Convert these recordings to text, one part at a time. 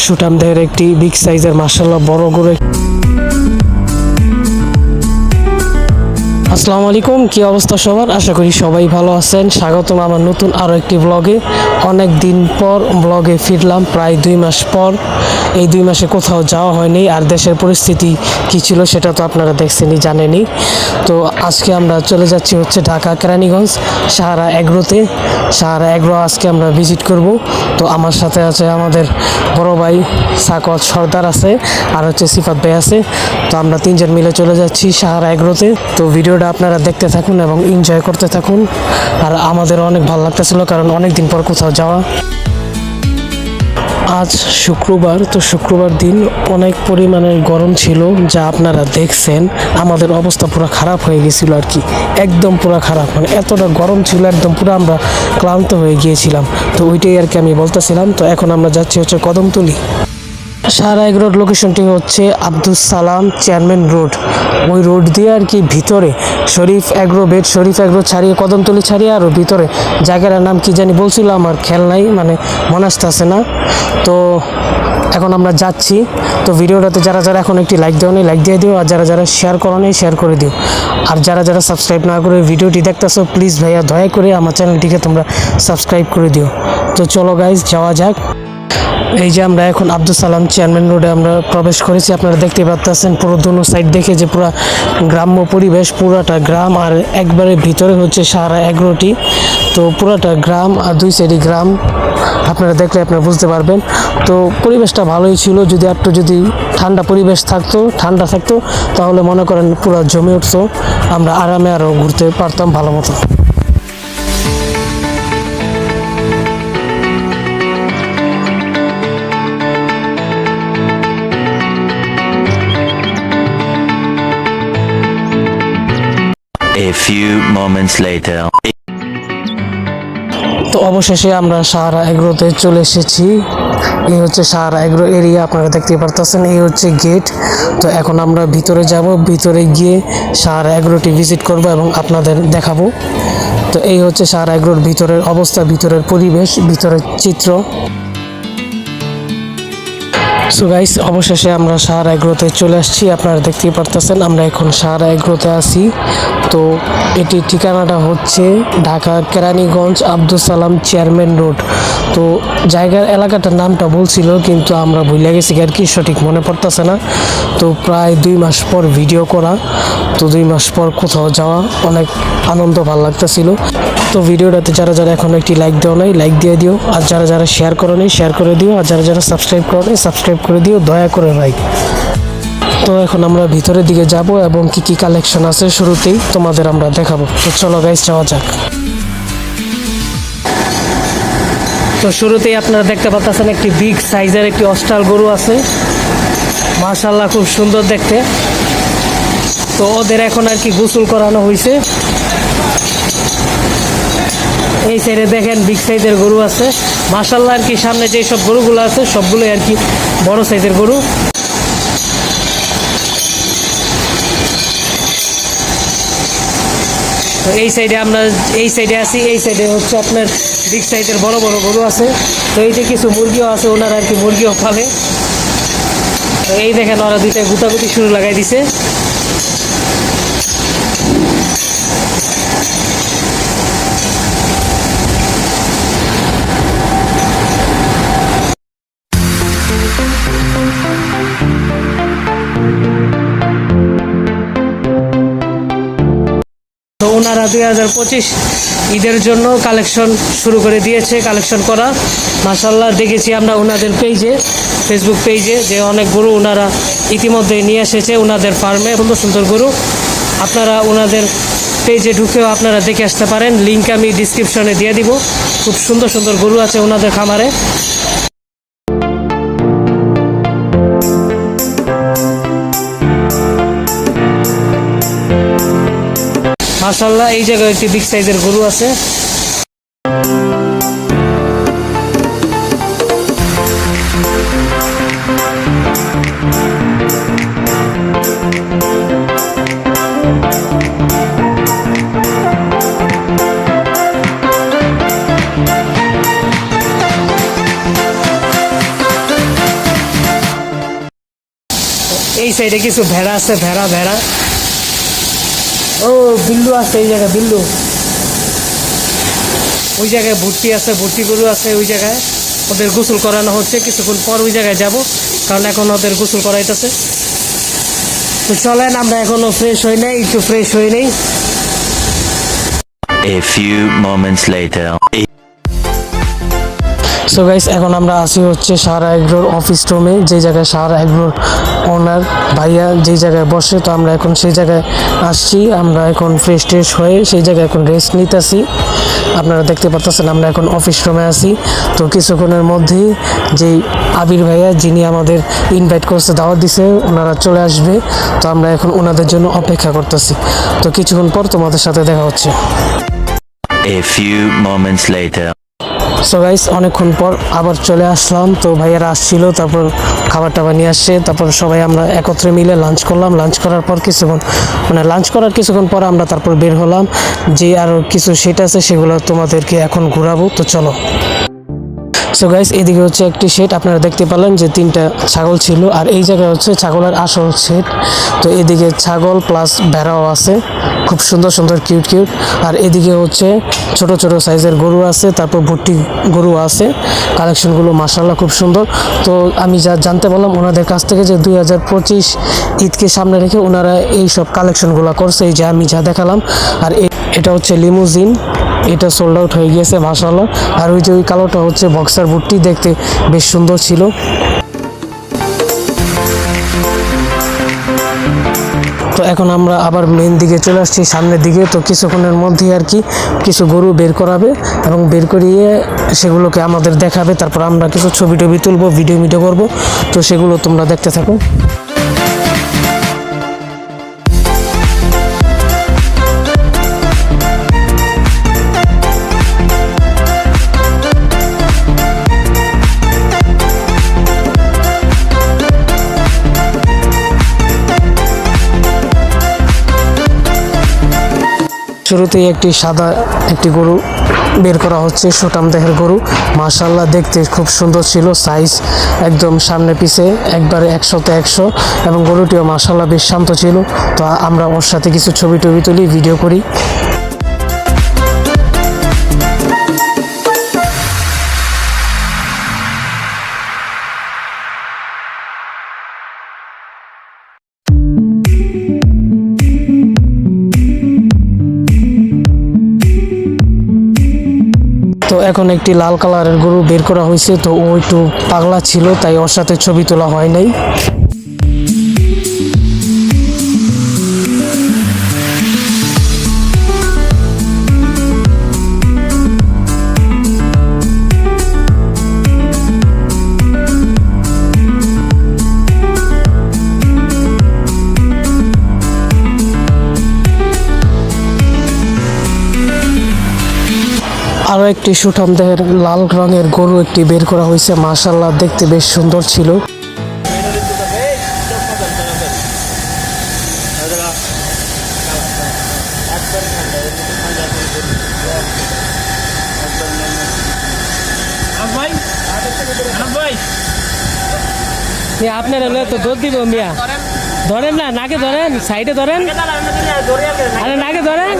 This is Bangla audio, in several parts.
লাল সুটাম দেহের একটি বিগ সাইজের মার্শাল্লাহ বড় করে আসসালামু আলাইকুম, কি অবস্থা সবার? আশা করি সবাই ভালো আছেন। স্বাগতম আমার নতুন আরও একটি ব্লগে অনেক দিন পর ব্লগে ফিরলাম, প্রায় দুই মাস পর। এই দুই মাসে কোথাও যাওয়া হয়নি আর দেশের পরিস্থিতি কি ছিল সেটা তো আপনারা দেখছেনই, জানেনই। তো আজকে আমরা চলে যাচ্ছি হচ্ছে ঢাকা, কেরানীগঞ্জ, সাহারা এগ্রোতে। সাহারা এগ্রো আজকে আমরা ভিজিট করব। তো আমার সাথে আছে আমাদের বড় ভাই সাকত সর্দার আছে আর হচ্ছে সিফাত ভাই আছে। তো আমরা তিনজন মিলে চলে যাচ্ছি সাহারা এগ্রোতে। তো ভিডিওটা আপনারা দেখতে থাকুন এবং এনজয় করতে থাকুন। আর আমাদের অনেক ভালো লাগতেছিল কারণ অনেক দিন পর কোথাও যাওয়া। আজ শুক্রবার, তো শুক্রবার দিন অনেক পরিমাণের গরম ছিল যা আপনারা দেখছেন। আমাদের অবস্থা পুরো খারাপ হয়ে গেছিল আর কি। একদম পুরো খারাপ মানে এতটা গরম ছিল, একদম পুরো আমরা ক্লান্ত হয়ে গিয়েছিলাম। তো ওইটাই আর কি আমি বলতেছিলাম। তো এখন আমরা যাচ্ছি হচ্ছে কদমতলি। সারা এক রোড লোকেশনটি হচ্ছে আব্দুল সালাম চেয়ারম্যান রোড। ওই রোড দিয়ে আর কি ভিতরে শরীফ এগ্রো বেড, শরীফ এগ্রো ছাড়িয়ে কদমতলি ছাড়িয়ে আরও ভিতরে। জায়গাটার নাম কি জানি বলছিল, আমার খেয়াল নাই মানে মনে আসতেছে না। তো এখন আমরা যাচ্ছি। তো ভিডিওটাতে যারা যারা এখন একটি লাইক দেওয়া নেই লাইক দিয়ে দিও, আর যারা যারা শেয়ার করো নেই শেয়ার করে দিও। আর যারা যারা সাবস্ক্রাইব না করে ভিডিওটি দেখতেছো প্লিজ ভাইয়া দয়া করে আমার চ্যানেলটিকে তোমরা সাবস্ক্রাইব করে দিও। তো চলো গাইজ যাওয়া যাক। এই যে আমরা এখন আব্দুল সালাম চেয়ারম্যান রোডে আমরা প্রবেশ করেছি। আপনারা দেখতে পাচ্ছেন পুরো দুনো সাইড দেখে যে পুরো গ্রাম্য পরিবেশ, পুরাটা গ্রাম আর একবারে ভিতরে হচ্ছে সারা এগ্রোটি তো পুরাটা গ্রাম আর দুই সাইডে গ্রাম, আপনারা দেখলে আপনারা বুঝতে পারবেন। তো পরিবেশটা ভালোই ছিল, যদি একটু যদি ঠান্ডা পরিবেশ থাকতো, ঠান্ডা থাকতো, তাহলে মনে করেন পুরো জমে উঠতো। আমরা আরামে আরও ঘুরতে পারতাম ভালো মতো। A few moments later. তো অবশেষে আমরা সাহারা এগ্রোতে চলে এসেছি। এই হচ্ছে সাহারা এগ্রো এরিয়া, আপনারা দেখতে পারতেছেন, এই হচ্ছে গেট। তো এখন আমরা ভিতরে যাব, ভিতরে গিয়ে সাহারা এগ্রোটি ভিজিট করব এবং আপনাদের দেখাবো। তো এই হচ্ছে সাহারা এগ্রোর ভিতরের অবস্থা, ভিতরের পরিবেশ, ভিতরের চিত্র। সো গাইস অবশেষে আমরা সাহারা এগ্রোতে চলে আসছি, আপনারা দেখতেই পারতেছেন, আমরা এখন সাহারা এগ্রোতে আছি। তো এটির ঠিকানাটা হচ্ছে ঢাকা কেরানীগঞ্জ আব্দুল সালাম চেয়ারম্যান রোড। তো জায়গার এলাকাটার নামটা বলছিল, কিন্তু আমরা ভুলে গেছি আর কি, সঠিক মনে পড়তেছে না। তো প্রায় দুই মাস পর ভিডিও করা, তো দুই মাস পর কোথাও যাওয়া অনেক আনন্দ ভালো লাগতেছিল। তো ভিডিওটাতে যারা যারা এখন একটি লাইক দেওয়া নাই লাইক দিয়ে দিও। আর যারা যারা শেয়ার করো নেই শেয়ার করে দিও। আর যারা যারা সাবস্ক্রাইব করো নেই সাবস্ক্রাইব করে দিও। দয়া করে লাইক তো এখন আমরা ভিতরের দিকে যাব এবং কি কি কালেকশন আছে শুরুতেই তোমাদের আমরা দেখাবো। তো চলো গাইস যাওয়া যাক। তো শুরুতেই আপনারা দেখতে পাচ্ছেন একটি বিগ সাইজের একটি অস্টাল গরু আছে। মাশাল্লাহ খুব সুন্দর দেখতে। তো ওদের এখন আর কি গোসল করানো হয়েছে এই সাইডে দেখেন বিগ সাইজের গরু আছে। মাশাল্লাহ আর কি সামনে যে সব গরুগুলো আছে, সবগুলোই আর কি বড় সাইজের গরু। তো এই সাইডে আমরা, এই সাইডে আছি, এই সাইডে হচ্ছে আপনার বিগ সাইজের বড় বড় গরু আছে। তো এই যে কিছু মুরগিও আছে, ওনারা আর কি মুরগিও পালে। তো এই দেখেন ওরা দুইটা গুতাগুতি শুরু লাগাই দিছে। তো ওনারা দুই হাজার পঁচিশ ঈদের জন্য কালেকশন শুরু করে দিয়েছে কালেকশন করা। মাসাল্লাহ দেখেছি আমরা ওনাদের পেজে ফেসবুক পেজে যে অনেক গরু ওনারা ইতিমধ্যে নিয়ে এসেছে ওনাদের ফার্মে সুন্দর সুন্দর গরু। আপনারা ওনাদের পেজে ঢুকেও আপনারা দেখে আসতে পারেন। লিঙ্ক আমি ডিসক্রিপশনে দিয়ে দিব। খুব সুন্দর সুন্দর গরু আছে ওনাদের খামারে। মাসাল্লাহ এই জায়গায় একটি বিগ সাইজের গরু আছে। এই সাইডে কিছু ভেড়া আছে, ভেড়া ভেড়া। ও, বিল্লু আছে, এই জায়গায়, বিল্লু। ওই জায়গায় ভর্তি আছে, ভর্তি গরু আছে, ওই জায়গায়। ওদের গোসল করানো হচ্ছে, কিছুক্ষণ পর ওই জায়গায় যাব, কারণ এখন ওদের গোসল করাইতেছে। তো চলেন, আমরা এখনও ফ্রেশ হই নাই, একটু ফ্রেশ হই নাই। A few moments later. So guys এখন আমরা আসি হচ্ছে সাহারা এগ্রোর অফিস রুমে যে জায়গায় সাহারা এগ্রোর ওনার ভাইয়া যেই জায়গায় বসে, তো আমরা এখন সেই জায়গায় আসছি। আমরা এখন ফ্রেশ ট্রেশ হয়ে সেই জায়গায় এখন রেস্ট নিতেছি। আপনারা দেখতে পাচ্ছেন আমরা এখন অফিস রুমে আছি। তো কিছুক্ষণের মধ্যেই যেই আবির ভাইয়া, যিনি আমাদের ইনভাইট করছে, দাওয়াত দিছে, ওনারা চলে আসবে। তো আমরা এখন ওনাদের জন্য অপেক্ষা করতেছি। তো কিছুক্ষণ পর তোমাদের সাথে দেখা হচ্ছে। A few moments later. So guys অনেকক্ষণ পর আবার চলে আসলাম। তো ভাইয়ারা আসছিল, তারপর খাবার টাবার নিয়ে আসছে। তারপর সবাই আমরা একত্রে মিলে লাঞ্চ করলাম। লাঞ্চ করার পর কিছুক্ষণ মানে লাঞ্চ করার কিছুক্ষণ পর আমরা তারপর বের হলাম। যে আরও কিছু সেট আছে, সেগুলো তোমাদেরকে এখন ঘুরাবো। তো চলো। সো গাইস এদিকে হচ্ছে একটি শেড আপনারা দেখতে পেলেন যে তিনটা ছাগল ছিল, আর এই জায়গায় হচ্ছে ছাগলের আসল শেড তো এদিকে ছাগল প্লাস ভেড়াও আছে, খুব সুন্দর সুন্দর কিউট কিউট আর এদিকে হচ্ছে ছোট ছোট সাইজের গরু আছে, তারপর ভর্তি গরু আছে কালেকশনগুলো মাসাল্লাহ খুব সুন্দর। তো আমি যা জানতে পারলাম, ওনাদের কাছ থেকে যে দুই হাজার পঁচিশ ঈদকে সামনে রেখে ওনারা এই সব কালেকশনগুলো করছে, এই যে আমি যা দেখালাম। আর এটা হচ্ছে লিমুজিন এটা সোল্ড আউট হয়ে গিয়েছে মাসাল্লাহ আর ওই যে ওই কালোটা হচ্ছে বক্সার বুটটি, দেখতে বেশ সুন্দর ছিল। তো এখন আমরা আবার মেন দিকে চলে আসছি, সামনের দিকে। তো কিছুক্ষণের মধ্যে আর কি কিছু গরু বের করাবে এবং বের করিয়ে সেগুলোকে আমাদের দেখাবে। তারপর আমরা কিছু ছবি টবি তুলবো ভিডিও ভিডিও করব। তো সেগুলো তোমরা দেখতে থাকো। শুরুতেই একটি সাদা একটি গরু বের করা হচ্ছে সুটাম দেহের গরু। মাশাল্লাহ দেখতে খুব সুন্দর ছিল সাইজ একদম সামনে পিছে, একবারে একশোতে একশো, এবং গরুটিও মাশাল্লাহ বেশ শান্ত ছিল। তো আমরা ওর সাথে কিছু ছবি টবি তুলি ভিডিও করি। এখন একটি লাল কালারের গরু বের করা হয়েছে, তো ও একটু পাগলা ছিল, তাই ওর সাথে ছবি তোলা হয় নাই। আরও একটি সুঠাম দেহের লাল রঙের গরু একটি বের করা হয়েছে। মাশাল্লাহ দেখতে বেশ সুন্দর ছিল। আপনার হলে তো দৌড় দিব মিয়া। ধরেন না, নাকে ধরেন, সাইডে ধরেন। আরে, নাকে ধরেন।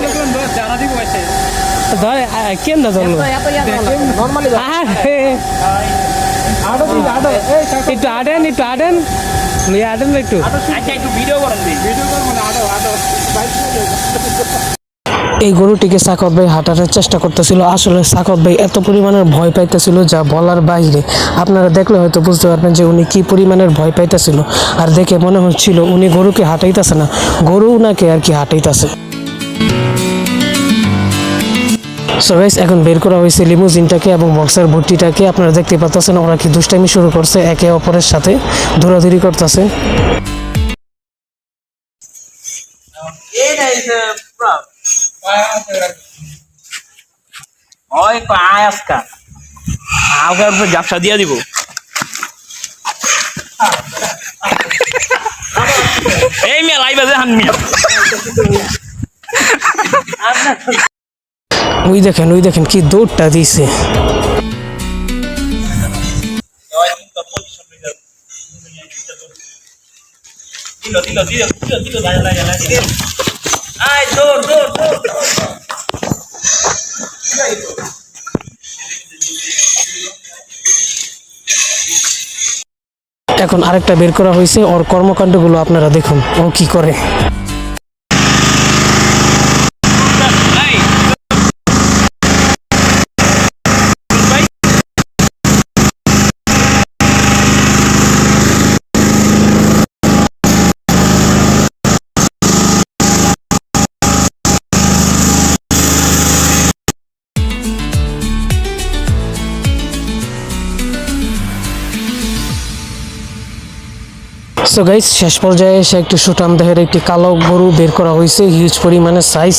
ধরে কেন ধরলো? একটু আটেন একটু আটেন মিয়া আটেন একটু। এই গরুটিকে সাকত ভাই হাঁটানোর চেষ্টা করতেছিল। আসলে সাকত ভাই এত পরিমাণের ভয় পাইতেছিল যা বলার বাইরে। আপনারা দেখলে হয়তো বুঝতে পারবেন যে উনি কি পরিমাণের ভয় পাইতেছিল। আর দেখে মনে হচ্ছিল উনি গরুকে হাঁটাইতেছে না। গরু উনাকে আর কি হাঁটাইতেছে। সো গাইস এখন বের করা হয়েছে লিমুজিনটাকে এবং বক্সের ভর্তিটাকে আপনারা দেখতে পাচ্ছেন ওরা কি দুষ্টামি শুরু করছে, একে অপরের সাথে দৌড়াদৌড়ি করতেছে। ওই দিয়ে দিব। এই মেয়ে, লাইভ আছে ওই দেখেন ওই দেখেন কি দৌড়টা দিছে. এখন আরেকটা বের করা হয়েছে, ওর কর্মকাণ্ডগুলো আপনারা দেখুন, ও কি করে সো গাইস শেষ পর্যায়ে এসে একটি সুটাম দেহের একটি কালো গরু বের করা হয়েছে। হিউজ পরিমাণে সাইজ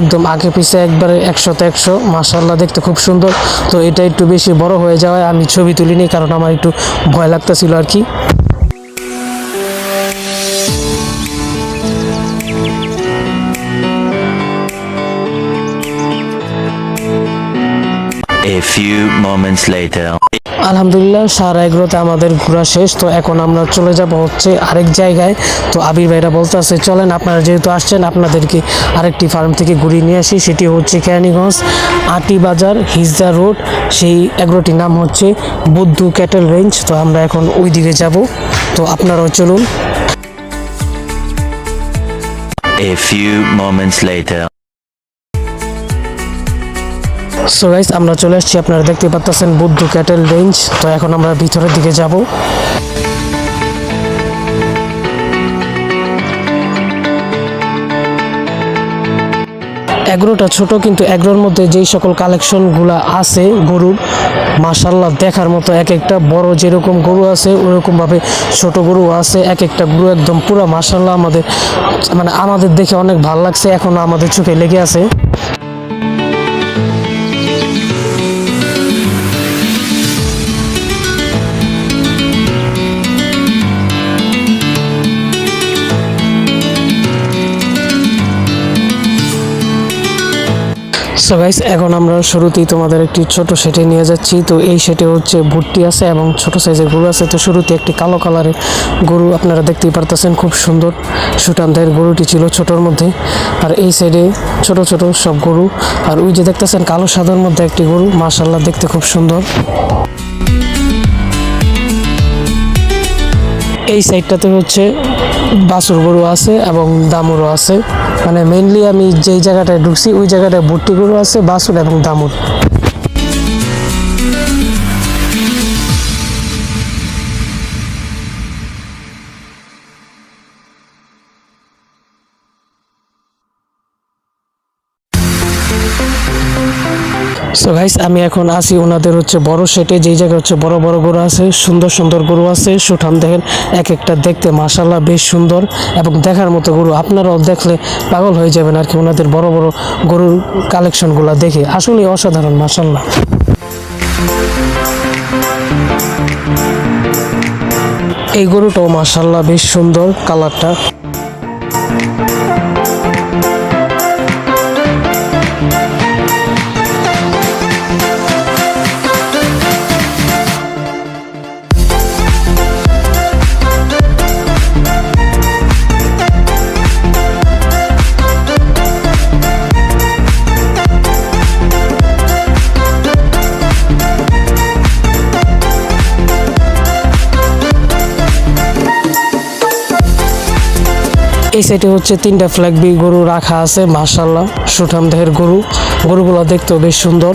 একদম আগে পিছে একবারে একশোতে একশো। মাসাল্লাহ দেখতে খুব সুন্দর। তো এটা একটু বেশি বড় হয়ে যাওয়ায় আমি ছবি তুলিনি, কারণ আমার একটু ভয় লাগতেছিল আর কি। A few moments later. আলহামদুলিল্লাহ, সারা এগুলোতে আমাদের ঘোরা শেষ, তো এখন আমরা চলে যাব হচ্ছে আরেক জায়গায়। তো আবির ভাইরা বলতে আছে চলেন আপনারা যেহেতু আসছেন, আপনাদেরকে আরেকটি ফার্ম থেকে ঘুরিয়ে নিয়ে আসি। সেটি হচ্ছে কেরানীগঞ্জ আটি বাজার হিজদা রোড। সেই এগুলোটির নাম হচ্ছে বুদ্ধু ক্যাটেল রেঞ্জ। তো আমরা এখন ওই দিকে যাব। তো আপনারাও চলুন। A few moments later. So guys আমরা চলে আসছি, আপনারা দেখতে পাচ্ছেন বুদ্ধ ক্যাটেল রেঞ্জ। তো এখন আমরা ভিতরের দিকে যাব। এগ্রোটা ছোট, কিন্তু এগ্রোর মধ্যে যেই সকল কালেকশনগুলো আছে গরুর মাসাল্লাহ দেখার মতো এক একটা বড় যেরকম গরু আছে, ওরকমভাবে ছোট গরু আছে, এক একটা গরু একদম পুরো মাসাল্লাহ আমাদের মানে আমাদের দেখে অনেক ভালো লাগছে, এখনও আমাদের চোখে লেগে আছে। সো গাইস এখন আমরা শুরুতেই তোমাদের একটি ছোট সেটে নিয়ে যাচ্ছি। তো এই সেটে হচ্ছে ভুট্টি আছে এবং ছোট সাইজের গরু আছে। তো শুরুতে একটি কালো কালারের গরু আপনারা দেখতেই পারতেছেন, খুব সুন্দর সুটানদের গরুটি ছিল ছোটোর মধ্যে। আর এই সাইডে ছোট ছোট সব গরু। আর ওই যে দেখতেছেন কালো সাদার মধ্যে একটি গরু মাশাল্লাহ দেখতে খুব সুন্দর। এই সাইডটাতে হচ্ছে বাছুর গরু আছে এবং দামুরও আছে। মানে মেইনলি আমি যেই জায়গাটায় ঢুকছি, ওই জায়গাটায় ভর্তি গরু আছে, বাছুর এবং দামুর। সো গাইস আমি এখন আসি ওনাদের হচ্ছে বড় সেটে যেই জায়গায় হচ্ছে বড় বড় গরু আছে, সুন্দর সুন্দর গরু আছে। সুঠাম দেখেন, এক একটা দেখতে মাশাল্লাহ বেশ সুন্দর এবং দেখার মতো গরু আপনারাও দেখলে পাগল হয়ে যাবেন আর কি ওনাদের বড় বড় গরুর কালেকশনগুলো দেখে। আসলে অসাধারণ মাশাল্লাহ এই গরুটাও মাশাল্লাহ বেশ সুন্দর কালারটা এই সাইডে হচ্ছে তিনটা ফ্ল্যাগবি গরু রাখা আছে মাসাল্লাহ সুঠাম দেহের গরু। গরুগুলো দেখতেও বেশ সুন্দর।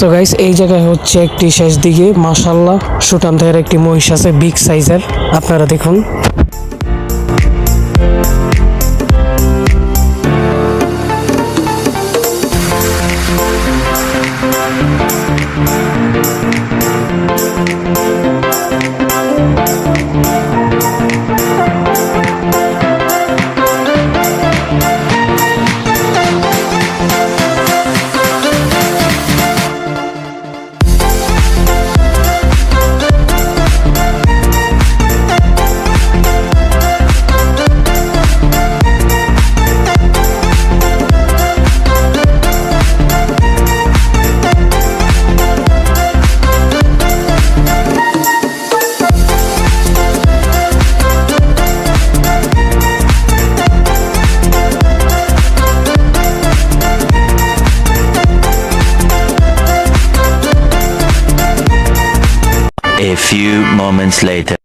সো গাইস এই জায়গায় হচ্ছে একটি শেষ দিকে মাসাল্লাহ সুটান একটি মহিষ আছে বিগ সাইজের আপনারা দেখুন। Moments later.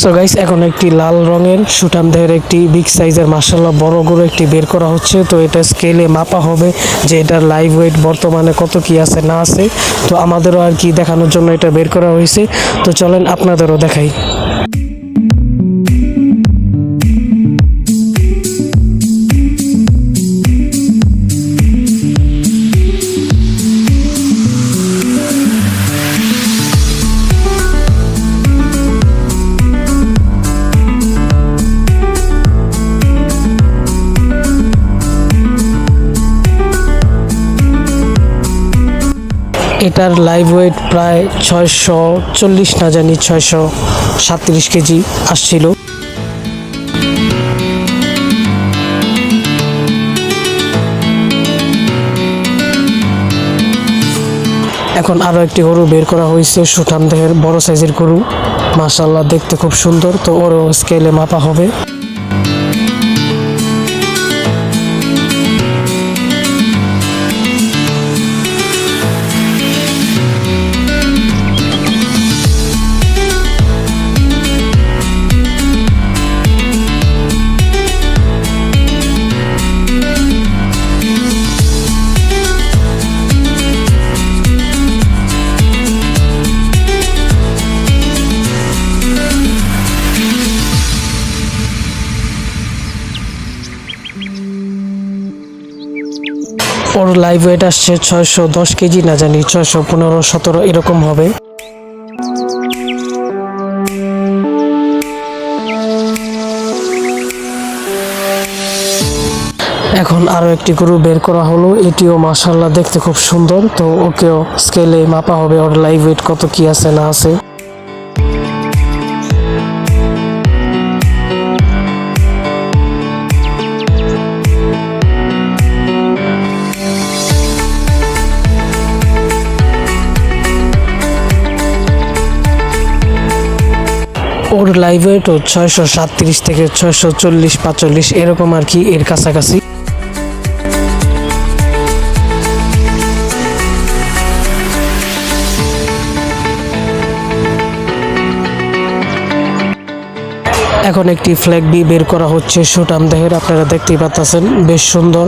সো গাইস এখন একটি লাল রঙের সুটাম দেহের একটি বিগ সাইজের মার্শাল্লাহ বড় গরু একটি বের করা হচ্ছে। তো এটা স্কেলে মাপা হবে যে এটার লাইভ ওয়েট বর্তমানে কত কি আছে, না আছে। তো আমাদেরও আর কি দেখানোর জন্য এটা বের করা হয়েছে। তো চলেন আপনাদেরও দেখাই। এটার লাইভ ওয়েট প্রায় ছয়শো চল্লিশ না জানি ছয়শো সাতত্রিশ কেজি আসছিল। এখন আরও একটি গরু বের করা হয়েছে সুঠাম দেহের বড় সাইজের গরু। মাশাল্লাহ দেখতে খুব সুন্দর। তো ওরও স্কেলে মাপা হবে। লাইভ ওয়েট আসছে ছয়শো দশ কেজি, না জানি ছয়শো পনেরো, সতেরো, এরকম হবে। এখন আরও একটি গরু বের করা হলো। এটিও মাসাল্লাহ দেখতে খুব সুন্দর। তো ওকেও স্কেলে মাপা হবে ওর লাইভ ওয়েট কত, কি আছে, না আছে। ওর লাইভ ওয়েটও ছয়শো সাতত্রিশ থেকে ছয়শো চল্লিশ, পাঁচচল্লিশ এরকম আর কি এর কাছাকাছি। এখন একটি ফ্ল্যাগ বি বের করা হচ্ছে সুটাম দেহের, আপনারা দেখতেই পাচ্ছেন বেশ সুন্দর।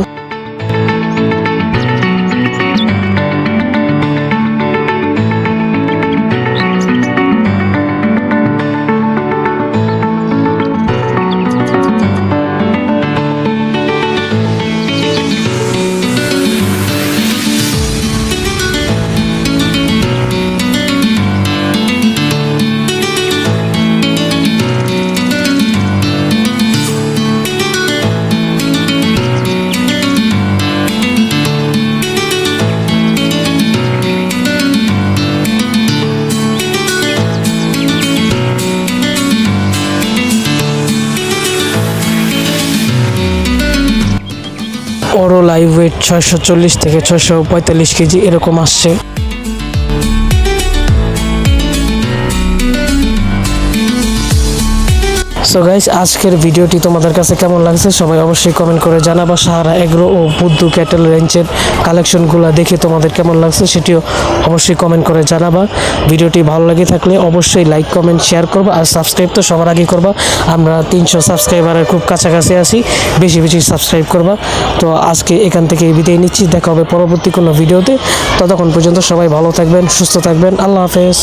ওরও লাইভ ওয়েট ছয়শো চল্লিশ থেকে ছয়শো পঁয়তাল্লিশ কেজি এরকম আসছে। সো গাইস আজকের ভিডিওটি তোমাদের কাছে কেমন লাগছে সবাই অবশ্যই কমেন্ট করে জানাবা। সাহারা এগ্রো ও বুদ্ধু ক্যাটেল রেঞ্জের কালেকশনগুলো দেখে তোমাদের কেমন লাগছে সেটিও অবশ্যই কমেন্ট করে জানাবা। ভিডিওটি ভালো লাগে থাকলে অবশ্যই লাইক কমেন্ট শেয়ার করবা আর সাবস্ক্রাইব তো সবার আগে করবা। আমরা তিনশো সাবস্ক্রাইবারের খুব কাছাকাছি আছি, বেশি বেশি সাবস্ক্রাইব করবা। তো আজকে এখান থেকে বিদায় নিচ্ছি, দেখা হবে পরবর্তী কোনো ভিডিওতে। ততক্ষণ পর্যন্ত সবাই ভালো থাকবেন, সুস্থ থাকবেন। আল্লাহ হাফেজ।